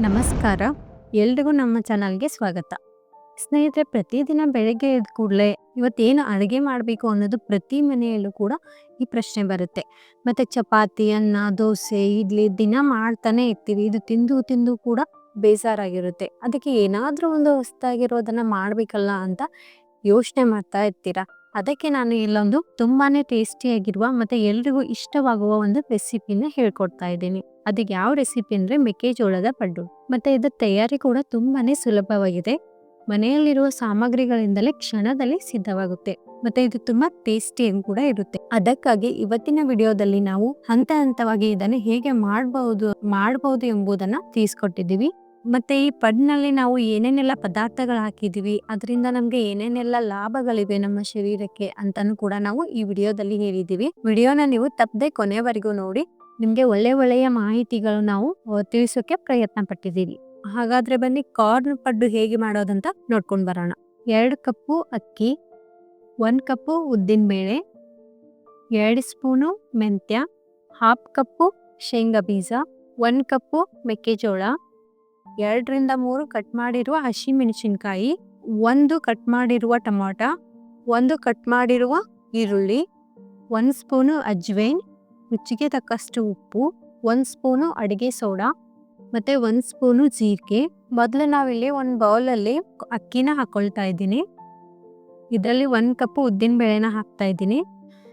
ನಮಸ್ಕಾರ. ಎಲ್ರಿಗೂ ನಮ್ಮ ಚಾನಲ್ಗೆ ಸ್ವಾಗತ. ಸ್ನೇಹಿತರೆ ಪ್ರತಿದಿನ ಬೆಳಗ್ಗೆ ಎದ್ದ ಕೂಡಲೇ ಇವತ್ತೇನು ಅಡುಗೆ ಮಾಡಬೇಕು ಅನ್ನೋದು ಪ್ರತಿ ಮನೆಯಲ್ಲೂ ಕೂಡ ಈ ಪ್ರಶ್ನೆ ಬರುತ್ತೆ. ಮತ್ತು ಚಪಾತಿ, ಅನ್ನ, ದೋಸೆ, ಇಡ್ಲಿ ದಿನ ಮಾಡ್ತಾನೆ ಇರ್ತೀವಿ. ಇದು ತಿಂದು ತಿಂದು ಕೂಡ ಬೇಜಾರಾಗಿರುತ್ತೆ. ಅದಕ್ಕೆ ಏನಾದರೂ ಒಂದು ಹೊಸದಾಗಿರೋದನ್ನು ಮಾಡಬೇಕಲ್ಲ ಅಂತ ಯೋಚನೆ ಮಾಡ್ತಾ ಇರ್ತೀರಾ? ಅದಕ್ಕೆ ನಾನು ಇಲ್ಲೊಂದು ತುಂಬಾನೇ ಟೇಸ್ಟಿಯಾಗಿರುವ ಮತ್ತು ಎಲ್ರಿಗೂ ಇಷ್ಟವಾಗುವ ಒಂದು ರೆಸಿಪಿನ ಹೇಳ್ಕೊಡ್ತಾ ಇದ್ದೀನಿ. ಅದಕ್ಕೆ ಯಾವ ರೆಸಿಪಿ ಅಂದರೆ ಮೆಕ್ಕೆಜೋಳದ ಪಡ್ಡು ಮತ್ತು ಇದರ ತಯಾರಿ ಕೂಡ ತುಂಬಾನೇ ಸುಲಭವಾಗಿದೆ. ಮನೆಯಲ್ಲಿರುವ ಸಾಮಗ್ರಿಗಳಿಂದಲೇ ಕ್ಷಣದಲ್ಲಿ ಸಿದ್ಧವಾಗುತ್ತೆ. ಮತ್ತೆ ಇದು ತುಂಬಾ ಟೇಸ್ಟಿಯಾಗಿ ಕೂಡ ಇರುತ್ತೆ. ಅದಕ್ಕಾಗಿ ಇವತ್ತಿನ ವಿಡಿಯೋದಲ್ಲಿ ನಾವು ಹಂತ ಹಂತವಾಗಿ ಇದನ್ನು ಹೇಗೆ ಮಾಡಬಹುದು ಮಾಡಬಹುದು ಎಂಬುದನ್ನ ತಿಳಿಸ್ಕೊಟ್ಟಿದ್ದೀವಿ. ಮತ್ತೆ ಈ ಪಡ್ನಲ್ಲಿ ನಾವು ಏನೇನೆಲ್ಲ ಪದಾರ್ಥಗಳು ಹಾಕಿದೀವಿ ಅದರಿಂದ ನಮ್ಗೆ ಏನೇನೆಲ್ಲ ಲಾಭಗಳಿವೆ ನಮ್ಮ ಶರೀರಕ್ಕೆ ಅಂತಾನು ಕೂಡ ನಾವು ಈ ವಿಡಿಯೋದಲ್ಲಿ ಹೇಳಿದೀವಿ ವಿಡಿಯೋನ ನೀವು ತಪ್ಪದೆ ಕೊನೆವರೆಗೂ ನೋಡಿ, ನಿಮ್ಗೆ ಒಳ್ಳೆ ಒಳ್ಳೆಯ ಮಾಹಿತಿಗಳು ನಾವು ತಿಳಿಸೋಕೆ ಪ್ರಯತ್ನ ಪಟ್ಟಿದ್ದೀವಿ. ಹಾಗಾದ್ರೆ ಬನ್ನಿ, ಕಾರ್ನ್ ಪಡ್ಡು ಹೇಗೆ ಮಾಡೋದಂತ ನೋಡ್ಕೊಂಡು ಬರೋಣ. ಎರಡು ಕಪ್ಪು ಅಕ್ಕಿ, ಒಂದು ಕಪ್ಪು ಉದ್ದಿನ ಬೇಳೆ ಎರಡು ಸ್ಪೂನು ಮೆಂತ್ಯ, ಹಾಫ್ ಕಪ್ಪು ಶೇಂಗಾ ಬೀಜ, ಒಂದು ಕಪ್ಪು ಮೆಕ್ಕೆಜೋಳ. ಎರಡರಿಂದ ಮೂರು ಕಟ್ ಮಾಡಿರುವ ಹಸಿಮೆಣಸಿನ್ಕಾಯಿ ಒಂದು ಕಟ್ ಮಾಡಿರುವ ಟೊಮಾಟ, ಒಂದು ಕಟ್ ಮಾಡಿರುವ ಈರುಳ್ಳಿ, ಒಂದು ಸ್ಪೂನು ಅಜ್ವೈನ್ ರುಚಿಗೆ ತಕ್ಕಷ್ಟು ಉಪ್ಪು, ಒಂದು ಸ್ಪೂನು ಅಡುಗೆ ಸೋಡಾ, ಮತ್ತು ಒಂದು ಸ್ಪೂನು ಜೀರಿಗೆ. ಮೊದಲು ನಾವಿಲ್ಲಿ ಒಂದು ಬೌಲಲ್ಲಿ ಅಕ್ಕಿನ ಹಾಕ್ಕೊಳ್ತಾ ಇದ್ದೀನಿ. ಇದರಲ್ಲಿ ಒಂದು ಕಪ್ಪು ಉದ್ದಿನ ಬೇಳೆನ ಹಾಕ್ತಾ ಇದ್ದೀನಿ.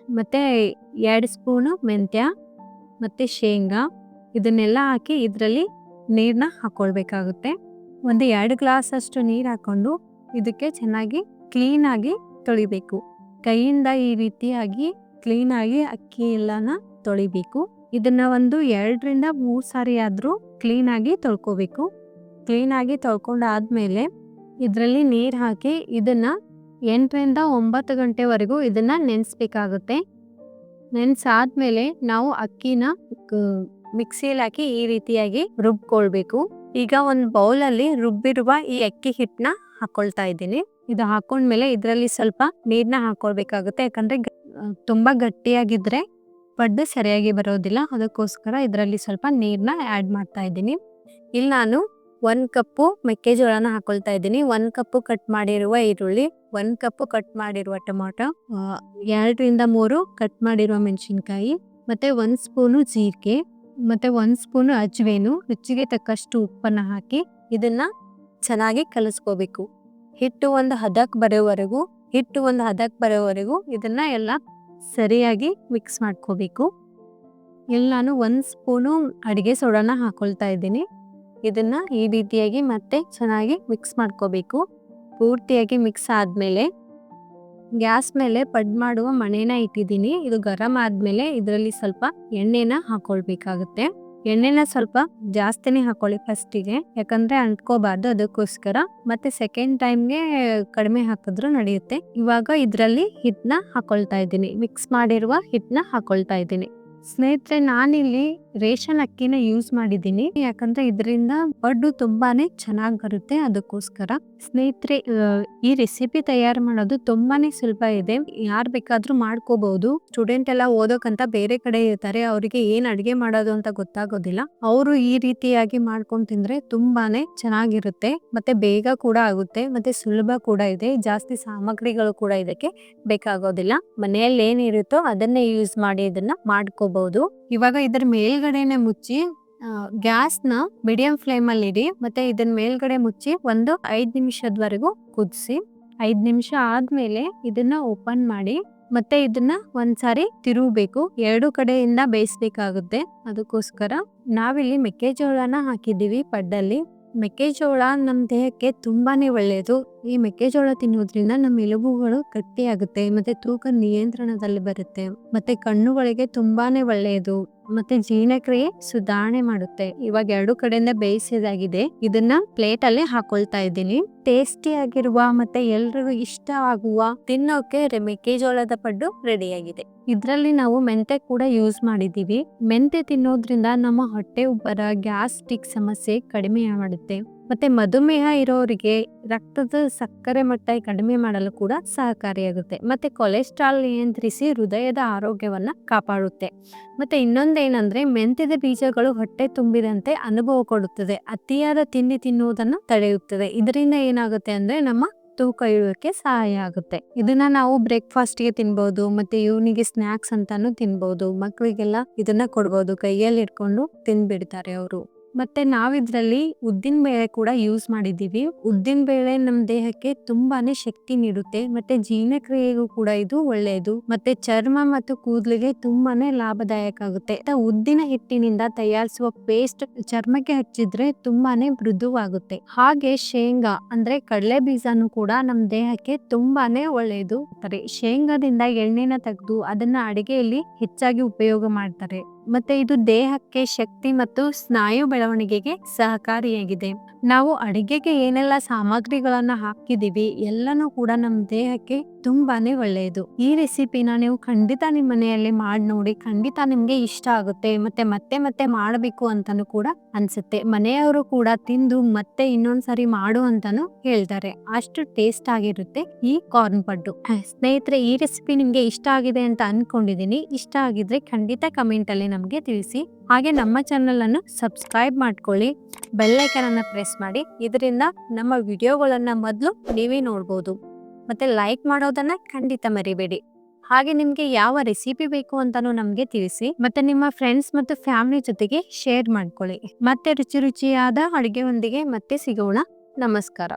ಮತ್ತು ಎರಡು ಸ್ಪೂನು ಮೆಂತ್ಯ, ಮತ್ತು ಶೇಂಗಾ, ಇದನ್ನೆಲ್ಲ ಹಾಕಿ ಇದರಲ್ಲಿ ನೀರನ್ನ ಹಾಕ್ಕೊಳ್ಬೇಕಾಗುತ್ತೆ ಒಂದು ಎರಡು ಗ್ಲಾಸ್ ಅಷ್ಟು ನೀರು ಹಾಕ್ಕೊಂಡು ಇದಕ್ಕೆ ಚೆನ್ನಾಗಿ ಕ್ಲೀನಾಗಿ ತೊಳಿಬೇಕು. ಕೈಯಿಂದ ಈ ರೀತಿಯಾಗಿ ಕ್ಲೀನಾಗಿ ಅಕ್ಕಿ ಎಲ್ಲನ ತೊಳಿಬೇಕು. ಇದನ್ನ ಒಂದು ಎರಡರಿಂದ ಮೂರು ಸಾರಿ ಆದರೂ ಕ್ಲೀನಾಗಿ ತೊಳ್ಕೊಬೇಕು. ಕ್ಲೀನಾಗಿ ತೊಳ್ಕೊಂಡಾದ್ಮೇಲೆ ಇದರಲ್ಲಿ ನೀರು ಹಾಕಿ ಇದನ್ನ ಎಂಟರಿಂದ ಒಂಬತ್ತು ಗಂಟೆವರೆಗೂ ಇದನ್ನ ನೆನೆಸ್ಬೇಕಾಗುತ್ತೆ. ನೆನೆಸಾದ್ಮೇಲೆ ನಾವು ಅಕ್ಕಿನ ಮಿಕ್ಸಿಯಲ್ಲಿ ಹಾಕಿ ಈ ರೀತಿಯಾಗಿ ರುಬ್ಕೊಳ್ಬೇಕು. ಈಗ ಒಂದು ಬೌಲಲ್ಲಿ ರುಬ್ಬಿರುವ ಈ ಅಕ್ಕಿ ಹಿಟ್ಟನ್ನ ಹಾಕೊಳ್ತಾ ಇದ್ದೀನಿ. ಇದು ಹಾಕೊಂಡ್ಮೇಲೆ ಇದರಲ್ಲಿ ಸ್ವಲ್ಪ ನೀರನ್ನ ಹಾಕೊಳ್ಬೇಕಾಗುತ್ತೆ. ಯಾಕಂದ್ರೆ ತುಂಬಾ ಗಟ್ಟಿಯಾಗಿದ್ರೆ ಪಡ್ಡು ಸರಿಯಾಗಿ ಬರೋದಿಲ್ಲ. ಅದಕ್ಕೋಸ್ಕರ ಇದರಲ್ಲಿ ಸ್ವಲ್ಪ ನೀರನ್ನ ಆ್ಯಡ್ ಮಾಡ್ತಾ ಇದ್ದೀನಿ. ಇಲ್ಲಿ ನಾನು ಒಂದು ಕಪ್ಪು ಮೆಕ್ಕೆಜೋಳನ ಹಾಕೊಳ್ತಾ ಇದ್ದೀನಿ. ಒಂದು ಕಪ್ಪು ಕಟ್ ಮಾಡಿರುವ ಈರುಳ್ಳಿ, ಒಂದು ಕಪ್ಪು ಕಟ್ ಮಾಡಿರುವ ಟೊಮೊಟೊ ಎರಡರಿಂದ ಮೂರು ಕಟ್ ಮಾಡಿರುವ ಮೆಣಸಿನ್ಕಾಯಿ, ಮತ್ತೆ ಒಂದು ಸ್ಪೂನು ಜೀರಿಗೆ. ಮತ್ತೆ ಒಂದು ಸ್ಪೂನು ಅಜ್ವೇನು, ರುಚಿಗೆ ತಕ್ಕಷ್ಟು ಉಪ್ಪನ್ನ ಹಾಕಿ ಇದನ್ನ ಚೆನ್ನಾಗಿ ಕಲಸ್ಕೋಬೇಕು. ಹಿಟ್ಟು ಒಂದು ಹದಕ್ಕೆ ಬರೋವರೆಗೂ, ಹಿಟ್ಟು ಒಂದು ಹದಕ್ಕೆ ಬರೋವರೆಗೂ ಇದನ್ನ ಎಲ್ಲ ಸರಿಯಾಗಿ ಮಿಕ್ಸ್ ಮಾಡ್ಕೋಬೇಕು. ಇಲ್ಲಿ ನಾನು ಒಂದು ಸ್ಪೂನು ಅಡಿಗೆ ಸೋಡಾನ ಹಾಕೊಳ್ತಾ ಇದ್ದೀನಿ. ಇದನ್ನ ಈ ರೀತಿಯಾಗಿ ಮತ್ತೆ ಚೆನ್ನಾಗಿ ಮಿಕ್ಸ್ ಮಾಡ್ಕೋಬೇಕು. ಪೂರ್ತಿಯಾಗಿ ಮಿಕ್ಸ್ ಆದ್ಮೇಲೆ ಗ್ಯಾಸ್ ಮೇಲೆ ಪಡ್ ಮಾಡುವ ಮಣೆನ ಇಟ್ಟಿದ್ದೀನಿ. ಇದು ಗರಂ ಆದ್ಮೇಲೆ ಇದರಲ್ಲಿ ಸ್ವಲ್ಪ ಎಣ್ಣೆನ ಹಾಕೊಳ್ಬೇಕಾಗುತ್ತೆ. ಎಣ್ಣೆನ ಸ್ವಲ್ಪ ಜಾಸ್ತಿನೇ ಹಾಕೊಳ್ಳಿ ಫಸ್ಟಿಗೆ. ಯಾಕಂದ್ರೆ ಅಂಟ್ಕೋಬಾರ್ದು ಅದಕ್ಕೋಸ್ಕರ. ಮತ್ತೆ ಸೆಕೆಂಡ್ ಟೈಮ್ಗೆ ಕಡಿಮೆ ಹಾಕಿದ್ರು ನಡೆಯುತ್ತೆ. ಇವಾಗ ಇದರಲ್ಲಿ ಹಿಟ್ಟನ್ನ ಹಾಕೊಳ್ತಾ ಇದ್ದೀನಿ. ಮಿಕ್ಸ್ ಮಾಡಿರುವ ಹಿಟ್ಟನ್ನ ಹಾಕೊಳ್ತಾ ಇದ್ದೀನಿ. ಸ್ನೇಹಿತರೆ, ನಾನಿಲ್ಲಿ ರೇಷನ್ ಅಕ್ಕಿನ ಯೂಸ್ ಮಾಡಿದ್ದೀನಿ. ಯಾಕಂದ್ರೆ ಇದರಿಂದ ಪಡ್ಡು ತುಂಬಾನೇ ಚೆನ್ನಾಗಿ ಬರುತ್ತೆ ಅದಕ್ಕೋಸ್ಕರ. ಸ್ನೇಹಿತರೆ ಈ ರೆಸಿಪಿ ತಯಾರು ಮಾಡೋದು ತುಂಬಾನೇ ಸುಲಭ ಇದೆ. ಯಾರು ಬೇಕಾದ್ರೂ ಮಾಡ್ಕೋಬಹುದು ಸ್ಟೂಡೆಂಟ್ ಎಲ್ಲ ಓದೋಕಂತ ಬೇರೆ ಕಡೆ ಇರ್ತಾರೆ. ಅವರಿಗೆ ಏನ್ ಅಡಿಗೆ ಮಾಡೋದು ಅಂತ ಗೊತ್ತಾಗೋದಿಲ್ಲ. ಅವರು ಈ ರೀತಿಯಾಗಿ ಮಾಡ್ಕೊಂಡ್ ತಿಂದ್ರೆ ತುಂಬಾನೇ ಚೆನ್ನಾಗಿರುತ್ತೆ. ಮತ್ತೆ ಬೇಗ ಕೂಡ ಆಗುತ್ತೆ. ಮತ್ತೆ ಸುಲಭ ಕೂಡ ಇದೆ. ಜಾಸ್ತಿ ಸಾಮಗ್ರಿಗಳು ಕೂಡ ಇದಕ್ಕೆ ಬೇಕಾಗೋದಿಲ್ಲ. ಮನೆಯಲ್ಲಿ ಏನಿರುತ್ತೋ ಅದನ್ನೇ ಯೂಸ್ ಮಾಡಿ ಇದನ್ನ ಮಾಡ್ಕೋಬಹುದು ಇವಾಗ ಇದರ ಮೇಲ್ಗಡೆನೆ ಮುಚ್ಚಿ ಗ್ಯಾಸ್ನ ಮೀಡಿಯಂ ಫ್ಲೇಮಲ್ಲಿ ಇಡಿ, ಮತ್ತೆ ಇದನ್ನ ಮೇಲ್ಗಡೆ ಮುಚ್ಚಿ ಒಂದು ಐದ್ ನಿಮಿಷದವರೆಗೂ ಕುದಿಸಿ, ಐದು ನಿಮಿಷ ಆದ್ಮೇಲೆ ಇದನ್ನ ಓಪನ್ ಮಾಡಿ, ಮತ್ತೆ ಇದನ್ನ ಒಂದ್ಸಾರಿ ತಿರುಗಬೇಕು. ಎರಡು ಕಡೆಯಿಂದ ಬೇಯಿಸ್ಬೇಕಾಗುತ್ತೆ. ಅದಕ್ಕೋಸ್ಕರ ನಾವಿಲ್ಲಿ ಮೆಕ್ಕೆಜೋಳನ ಹಾಕಿದ್ದೀವಿ ಪಡ್ಡಲ್ಲಿ. ಮೆಕ್ಕೆಜೋಳ ನಮ್ಮ ದೇಹಕ್ಕೆ ತುಂಬಾನೇ ಒಳ್ಳೆಯದು ಈ ಮೆಕ್ಕೆಜೋಳ ತಿನ್ನೋದ್ರಿಂದ ನಮ್ಮ ಎಲುಬುಗಳು ಗಟ್ಟಿಯಾಗುತ್ತೆ, ಮತ್ತೆ ತೂಕ ನಿಯಂತ್ರಣದಲ್ಲಿ ಬರುತ್ತೆ, ಮತ್ತೆ ಕಣ್ಣುಗಳಿಗೆ ತುಂಬಾನೇ ಒಳ್ಳೆಯದು ಮತ್ತೆ ಜೀರ್ಣಕ್ರಿಯೆ ಸುಧಾರಣೆ ಮಾಡುತ್ತೆ. ಇವಾಗ ಎರಡು ಕಡೆಯಿಂದ ಬೇಯಿಸಿದಾಗಿದೆ. ಇದನ್ನ ಪ್ಲೇಟ್ ಅಲ್ಲಿ ಹಾಕೊಳ್ತಾ ಇದ್ದೀನಿ. ಟೇಸ್ಟಿ ಆಗಿರುವ ಮತ್ತೆ ಎಲ್ರಿಗೂ ಇಷ್ಟ ಆಗುವ ತಿನ್ನೋಕೆ ಮೆಕ್ಕೆಜೋಳದ ಪಡ್ಡು ರೆಡಿಯಾಗಿದೆ. ಇದರಲ್ಲಿ ನಾವು ಮೆಂತೆ ಕೂಡ ಯೂಸ್ ಮಾಡಿದೀವಿ ಮೆಂತೆ ತಿನ್ನೋದ್ರಿಂದ ನಮ್ಮ ಹೊಟ್ಟೆ ಉಬ್ಬರ ಗ್ಯಾಸ್ಟ್ರಿಕ್ ಸಮಸ್ಯೆ ಕಡಿಮೆ ಮಾಡುತ್ತೆ ಮತ್ತೆ ಮಧುಮೇಹ ಇರೋರಿಗೆ ರಕ್ತದ ಸಕ್ಕರೆ ಮಟ್ಟ ಕಡಿಮೆ ಮಾಡಲು ಕೂಡ ಸಹಕಾರಿಯಾಗುತ್ತೆ. ಮತ್ತೆ ಕೊಲೆಸ್ಟ್ರಾಲ್ ನಿಯಂತ್ರಿಸಿ ಹೃದಯದ ಆರೋಗ್ಯವನ್ನ ಕಾಪಾಡುತ್ತೆ. ಮತ್ತೆ ಇನ್ನೊಂದೇನಂದ್ರೆ ಮೆಂತ್ಯದ ಬೀಜಗಳು ಹೊಟ್ಟೆ ತುಂಬಿದಂತೆ ಅನುಭವ ಕೊಡುತ್ತದೆ. ಅತಿಯಾದ ತಿಂಡಿ ತಿನ್ನುವುದನ್ನು ತಡೆಯುತ್ತದೆ. ಇದರಿಂದ ಏನಾಗುತ್ತೆ ಅಂದ್ರೆ ನಮ್ಮ ತೂಕ ಇಳುವಕ್ಕೆ ಸಹಾಯ ಆಗುತ್ತೆ. ಇದನ್ನ ನಾವು ಬ್ರೇಕ್ಫಾಸ್ಟ್ಗೆ ತಿನ್ಬೋದು, ಮತ್ತೆ ಇವನಿಗೆ ಸ್ನಾಕ್ಸ್ ಅಂತಾನು ತಿನ್ಬೋದು. ಮಕ್ಕಳಿಗೆಲ್ಲ ಇದನ್ನ ಕೊಡ್ಬೋದು. ಕೈಯಲ್ಲಿ ಇಟ್ಕೊಂಡು ತಿಂದ್ಬಿಡ್ತಾರೆ ಅವರು. ಮತ್ತೆ ನಾವಿದ್ರಲ್ಲಿ ಉದ್ದಿನ ಬೇಳೆ ಕೂಡ ಯೂಸ್ ಮಾಡಿದ್ದೀವಿ. ಉದ್ದಿನ ಬೇಳೆ ನಮ್ಮ ದೇಹಕ್ಕೆ ತುಂಬಾನೇ ಶಕ್ತಿ ನೀಡುತ್ತೆ. ಮತ್ತೆ ಜೀರ್ಣಕ್ರಿಯೆಗೂ ಕೂಡ ಇದು ಒಳ್ಳೆಯದು. ಮತ್ತೆ ಚರ್ಮ ಮತ್ತು ಕೂದಲಿಗೆ ತುಂಬಾನೇ ಲಾಭದಾಯಕ ಆಗುತ್ತೆ. ಉದ್ದಿನ ಹಿಟ್ಟಿನಿಂದ ತಯಾರಿಸುವ ಪೇಸ್ಟ್ ಚರ್ಮಕ್ಕೆ ಹಚ್ಚಿದ್ರೆ ತುಂಬಾನೇ ಮೃದುವಾಗುತ್ತೆ. ಹಾಗೆ ಶೇಂಗಾ ಅಂದ್ರೆ ಕಡಲೆ ಬೀಜನು ಕೂಡ ನಮ್ಮ ದೇಹಕ್ಕೆ ತುಂಬಾನೇ ಒಳ್ಳೆಯದು. ಶೇಂಗಾದಿಂದ ಎಣ್ಣೆನ ತೆಗೆದು ಅದನ್ನ ಅಡಿಗೆಯಲ್ಲಿ ಹೆಚ್ಚಾಗಿ ಉಪಯೋಗ ಮಾಡ್ತಾರೆ. ಮತ್ತೆ ಇದು ದೇಹಕ್ಕೆ ಶಕ್ತಿ ಮತ್ತು ಸ್ನಾಯು ಬೆಳವಣಿಗೆಗೆ ಸಹಕಾರಿಯಾಗಿದೆ. ನಾವು ಅಡಿಗೆಗೆ ಏನೆಲ್ಲ ಸಾಮಗ್ರಿಗಳನ್ನ ಹಾಕಿದೀವಿ ಎಲ್ಲನೂ ಕೂಡ ನಮ್ಮ ದೇಹಕ್ಕೆ ತುಂಬಾನೇ ಒಳ್ಳೆಯದು. ಈ ರೆಸಿಪಿನ ನೀವು ಖಂಡಿತ ನಿಮ್ಮ ಮನೆಯಲ್ಲಿ ಮಾಡಿ ನೋಡಿ, ಖಂಡಿತ ನಿಮ್ಗೆ ಇಷ್ಟ ಆಗುತ್ತೆ, ಮತ್ತೆ ಮತ್ತೆ ಮತ್ತೆ ಮಾಡಬೇಕು ಅಂತಾನು ಕೂಡ ಅನ್ಸುತ್ತೆ. ಮನೆಯವರು ಕೂಡ ತಿಂದು ಮತ್ತೆ ಇನ್ನೊಂದ್ಸರಿ ಮಾಡು ಅಂತಾನು ಹೇಳ್ತಾರೆ. ಅಷ್ಟು ಟೇಸ್ಟ್ ಆಗಿರುತ್ತೆ ಈ ಕಾರ್ನ್ ಪಡ್ಡು. ಸ್ನೇಹಿತರೆ, ಈ ರೆಸಿಪಿ ನಿಮ್ಗೆ ಇಷ್ಟ ಆಗಿದೆ ಅಂತ ಅನ್ಕೊಂಡಿದೀನಿ ಇಷ್ಟ ಆಗಿದ್ರೆ ಖಂಡಿತ ಕಮೆಂಟ್ ಅಲ್ಲಿ ನಮ್ಗೆ ತಿಳಿಸಿ. ಹಾಗೆ ನಮ್ಮ ಚಾನಲನ್ನು ಸಬ್ಸ್ಕ್ರೈಬ್ ಮಾಡ್ಕೊಳ್ಳಿ. ಬೆಲ್ಲೈಕನ್ ಅನ್ನ ಪ್ರೆಸ್ ಮಾಡಿ. ಇದರಿಂದ ನಮ್ಮ ವಿಡಿಯೋಗಳನ್ನು ಮೊದಲು ನೀವೇ ನೋಡ್ಬೋದು. ಮತ್ತೆ ಲೈಕ್ ಮಾಡೋದನ್ನ ಖಂಡಿತ ಮರಿಬೇಡಿ. ಹಾಗೆ ನಿಮಗೆ ಯಾವ ರೆಸಿಪಿ ಬೇಕು ಅಂತಲೂ ನಮಗೆ ತಿಳಿಸಿ. ಮತ್ತೆ ನಿಮ್ಮ ಫ್ರೆಂಡ್ಸ್ ಮತ್ತು ಫ್ಯಾಮಿಲಿ ಜೊತೆಗೆ ಶೇರ್ ಮಾಡ್ಕೊಳ್ಳಿ. ಮತ್ತೆ ರುಚಿ ರುಚಿಯಾದ ಅಡುಗೆಯೊಂದಿಗೆ ಮತ್ತೆ ಸಿಗೋಣ. ನಮಸ್ಕಾರ.